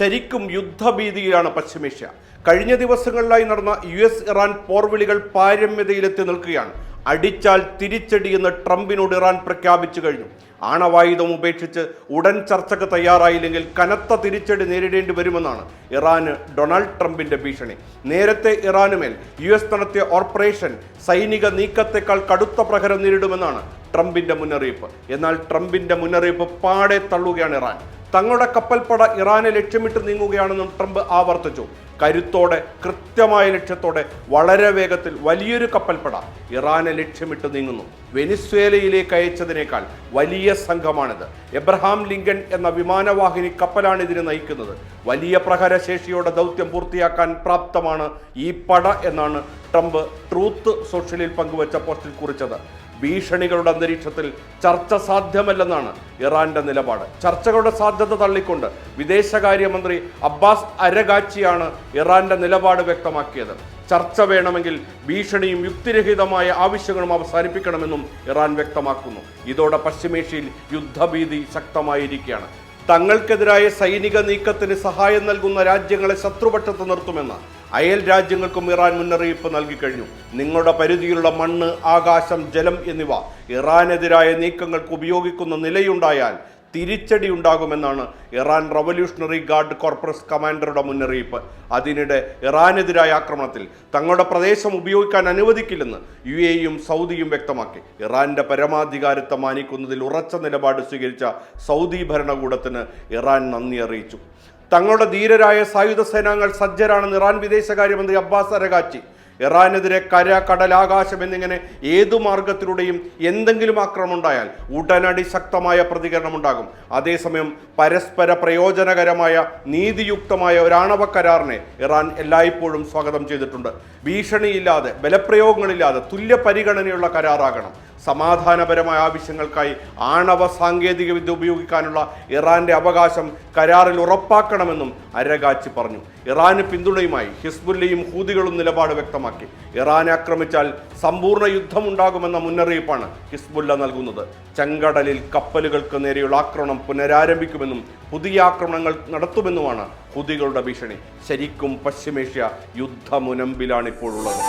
ശരിക്കും യുദ്ധഭീതിയിലാണ് പശ്ചിമേഷ്യ. കഴിഞ്ഞ ദിവസങ്ങളിലായി നടന്ന യു എസ് ഇറാൻ പോർവിളികൾ പാരമ്യതയിലെത്തി നിൽക്കുകയാണ്. അടിച്ചാൽ തിരിച്ചടിയെന്ന് ട്രംപിനോട് ഇറാൻ പ്രഖ്യാപിച്ചു കഴിഞ്ഞു. ആണവായുധം ഉപേക്ഷിച്ച് ഉടൻ ചർച്ചയ്ക്ക് തയ്യാറായില്ലെങ്കിൽ കനത്ത തിരിച്ചടി നേരിടേണ്ടി വരുമെന്നാണ് ഇറാന് ഡൊണാൾഡ് ട്രംപിന്റെ ഭീഷണി. നേരത്തെ ഇറാനുമേൽ യു എസ് നടത്തിയ ഓപ്പറേഷൻ സൈനിക നീക്കത്തെക്കാൾ കടുത്ത പ്രഹരം നേരിടുമെന്നാണ് ട്രംപിന്റെ മുന്നറിയിപ്പ്. എന്നാൽ ട്രംപിന്റെ മുന്നറിയിപ്പ് പാടെ തള്ളുകയാണ് ഇറാൻ. തങ്ങളുടെ കപ്പൽപ്പട ഇറാനെ ലക്ഷ്യമിട്ട് നീങ്ങുകയാണെന്നും ട്രംപ് ആവർത്തിച്ചു. കരുത്തോടെ കൃത്യമായ ലക്ഷ്യത്തോടെ വളരെ വേഗത്തിൽ വലിയൊരു കപ്പൽപ്പട ഇറാനെ ലക്ഷ്യമിട്ട് നീങ്ങുന്നു. വെനിസ്വേലയിലേക്ക് അയച്ചതിനേക്കാൾ വലിയ സംഘമാണിത്. എബ്രഹാം ലിങ്കൺ എന്ന വിമാനവാഹിനി കപ്പലാണ് ഇതിനെ നയിക്കുന്നത്. വലിയ പ്രഹരശേഷിയോടെ ദൗത്യം പൂർത്തിയാക്കാൻ പ്രാപ്തമാണ് ഈ പട എന്നാണ് ട്രംപ് ട്രൂത്ത് സോഷ്യലിൽ പങ്കുവച്ച പോസ്റ്റിൽ കുറിച്ചത്. ഭീഷണികളുടെ അന്തരീക്ഷത്തിൽ ചർച്ച സാധ്യമല്ലെന്നാണ് ഇറാന്റെ നിലപാട്. ചർച്ചകളുടെ സാധ്യത തള്ളിക്കൊണ്ട് വിദേശകാര്യമന്ത്രി അബ്ബാസ് അരഗാച്ചിയാണ് ഇറാന്റെ നിലപാട് വ്യക്തമാക്കിയത്. ചർച്ച വേണമെങ്കിൽ ഭീഷണിയും യുക്തിരഹിതമായ ആവശ്യങ്ങളും അവസാനിപ്പിക്കണമെന്നും ഇറാൻ വ്യക്തമാക്കുന്നു. ഇതോടെ പശ്ചിമേഷ്യയിൽ യുദ്ധഭീതി ശക്തമായിരിക്കുകയാണ്. തങ്ങൾക്കെതിരായ സൈനിക നീക്കത്തിന് സഹായം നൽകുന്ന രാജ്യങ്ങളെ ശത്രുപക്ഷത്ത് നിർത്തുമെന്ന് അയൽ രാജ്യങ്ങൾക്കും ഇറാൻ മുന്നറിയിപ്പ് നൽകിക്കഴിഞ്ഞു നിങ്ങളുടെ പരിധിയിലുള്ള മണ്ണ് ആകാശം ജലം എന്നിവ ഇറാനെതിരായ നീക്കങ്ങൾക്ക് ഉപയോഗിക്കുന്ന നിലയുണ്ടായാൽ തിരിച്ചടി ഉണ്ടാകുമെന്നാണ് ഇറാൻ റവല്യൂഷണറി ഗാർഡ് കോർപ്പറസ് കമാൻഡറുടെ മുന്നറിയിപ്പ്. അതിനിടെ ഇറാനെതിരായ ആക്രമണത്തിൽ തങ്ങളുടെ പ്രദേശം ഉപയോഗിക്കാൻ അനുവദിക്കില്ലെന്ന് യു എയും സൗദിയും വ്യക്തമാക്കി. ഇറാന്റെ പരമാധികാരത്തെ മാനിക്കുന്നതിൽ ഉറച്ച നിലപാട് സ്വീകരിച്ച സൗദി ഭരണകൂടത്തിന് ഇറാൻ നന്ദി അറിയിച്ചു. തങ്ങളുടെ ധീരരായ സായുധ സേനാംഗങ്ങൾ സജ്ജരാണെന്ന് ഇറാൻ വിദേശകാര്യമന്ത്രി അബ്ബാസ് അരഗാച്ചി ഇറാനെതിരെ കര കടൽ ആകാശം എന്നിങ്ങനെ ഏതു മാർഗത്തിലൂടെയും എന്തെങ്കിലും ആക്രമണം ഉണ്ടായാൽ ഉടനടി ശക്തമായ പ്രതികരണം ഉണ്ടാകും. അതേസമയം പരസ്പര പ്രയോജനകരമായ നീതിയുക്തമായ ഒരാണവ കരാറിനെ ഇറാൻ എല്ലായ്പ്പോഴും സ്വാഗതം ചെയ്തിട്ടുണ്ട്. ഭീഷണിയില്ലാതെ ബലപ്രയോഗങ്ങളില്ലാതെ തുല്യ പരിഗണനയുള്ള കരാറാകണം. സമാധാനപരമായ ആവശ്യങ്ങൾക്കായി ആണവ സാങ്കേതികവിദ്യ ഉപയോഗിക്കാനുള്ള ഇറാന്റെ അവകാശം കരാറിൽ ഉറപ്പാക്കണമെന്നും അരകാച്ചി പറഞ്ഞു. ഇറാന് പിന്തുണയുമായി ഹിസ്ബുല്ലയും ഹൂതികളും നിലപാട് വ്യക്തമാക്കി. ഇറാനെ ആക്രമിച്ചാൽ സമ്പൂർണ യുദ്ധമുണ്ടാകുമെന്ന മുന്നറിയിപ്പാണ് ഹിസ്ബുല്ല നൽകുന്നത്. ചെങ്കടലിൽ കപ്പലുകൾക്ക് നേരെയുള്ള ആക്രമണം പുനരാരംഭിക്കുമെന്നും പുതിയ ആക്രമണങ്ങൾ നടത്തുമെന്നുമാണ് ഹുതികളുടെ ഭീഷണി. ശരിക്കും പശ്ചിമേഷ്യ യുദ്ധമുനമ്പിലാണിപ്പോഴുള്ളത്.